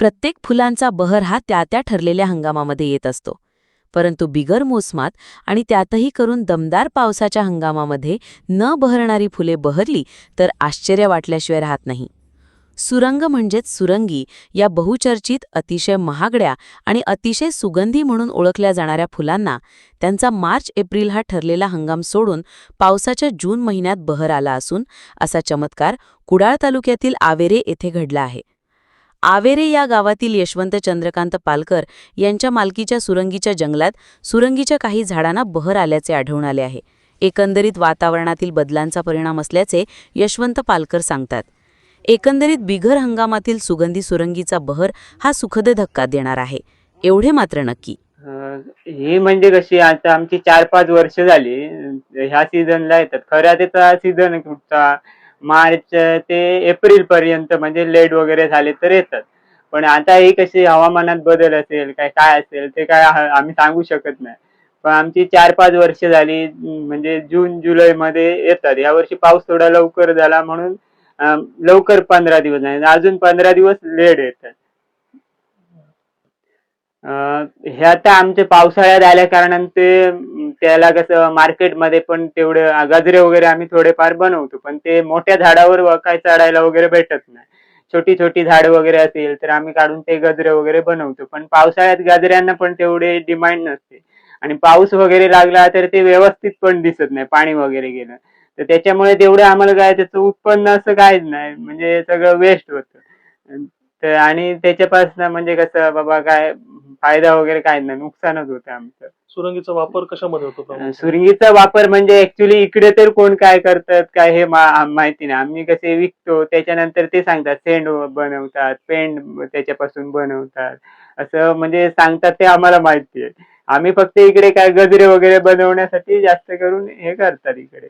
प्रत्येक फुलांचा बहर हा त्या त्या ठरलेल्या हंगामामध्ये येत असतो. परंतु बिगर मोसमात आणि त्यातही करून दमदार पावसाच्या हंगामामध्ये न बहरणारी फुले बहरली तर आश्चर्य वाटल्याशिवाय राहत नाही. सुरंग म्हणजेच सुरंगी या बहुचर्चित अतिशय महागड्या आणि अतिशय सुगंधी म्हणून ओळखल्या जाणाऱ्या फुलांना त्यांचा मार्च एप्रिल हा ठरलेला हंगाम सोडून पावसाच्या जून महिन्यात बहर आला असून असा चमत्कार कुडाळ तालुक्यातील आवेरे येथे घडला आहे. आवेरे या गावातील यशवंत चंद्रकांत पालकर यांच्या मालकीच्या सुरंगीच्या जंगलात सुरंगीच्या काही झाडांना बहर आल्याचे आढळून आले आहे. एकंदरीत वातावरणातील बदलांचा परिणाम असल्याचे यशवंत पालकर सांगतात. एकंदरीत बिगर हंगामातील सुगंधी सुरंगीचा बहर हा सुखद धक्का देणार आहे. एवढे मात्र नक्की. ही म्हणजे कशी आता आमची चार पाच वर्ष झाली. ह्या सीझनला येतात. खऱ्या त्याचा सीझन कुठचा? मार्च ते एप्रिल पर्यंत म्हणजे लेट वगैरे झाले तर येतात. पण आता ही कशी हवामानात बदल असेल काय काय असेल ते काय आम्ही सांगू शकत नाही. पण आमची चार पाच वर्ष झाली म्हणजे जून जुलै मध्ये येतात. यावर्षी पाऊस थोडा लवकर झाला म्हणून लवकर पंधरा दिवस नाही अजून पंधरा दिवस लेट येतात. हे आता आमच्या पावसाळ्यात आल्या कारणाने ते त्याला कसं मार्केटमध्ये पण तेवढे गजरे वगैरे आम्ही थोडेफार बनवतो पण ते मोठ्या झाडावर व- काय चढायला वगैरे भेटत नाही. छोटी छोटी झाड वगैरे असेल तर आम्ही काढून ते गजरे वगैरे बनवतो पण पावसाळ्यात गजऱ्यांना पण तेवढे डिमांड नसते. आणि पाऊस वगैरे लागला तर ते व्यवस्थित पण दिसत नाही पाणी वगैरे गेलं. तर त्याच्यामुळे तेवढं आम्हाला काय त्याचं उत्पन्न असं काहीच नाही म्हणजे सगळं वेस्ट होतं. तर आणि त्याच्यापासून म्हणजे कसं बाबा काय फायदा वगैरे काय नाही नुकसानच होतं आमचं. सुरंगीचा वापर कशामध्ये होतो अं, प्रामुख्याने? सुरंगीचा वापर म्हणजे ऍक्च्युली इकडे तर कोण काय करतात काय हे मा- माहिती नाही. आम्ही कसे विकतो त्याच्यानंतर ते सांगतात सेंड बनवतात पेंट त्याच्यापासून बनवतात. असं म्हणजे सांगतात ते आम्हाला माहिती आहे. आम्ही फक्त इकडे काय गजरे वगैरे बनवण्यासाठी जास्त करून हे करतात इकडे.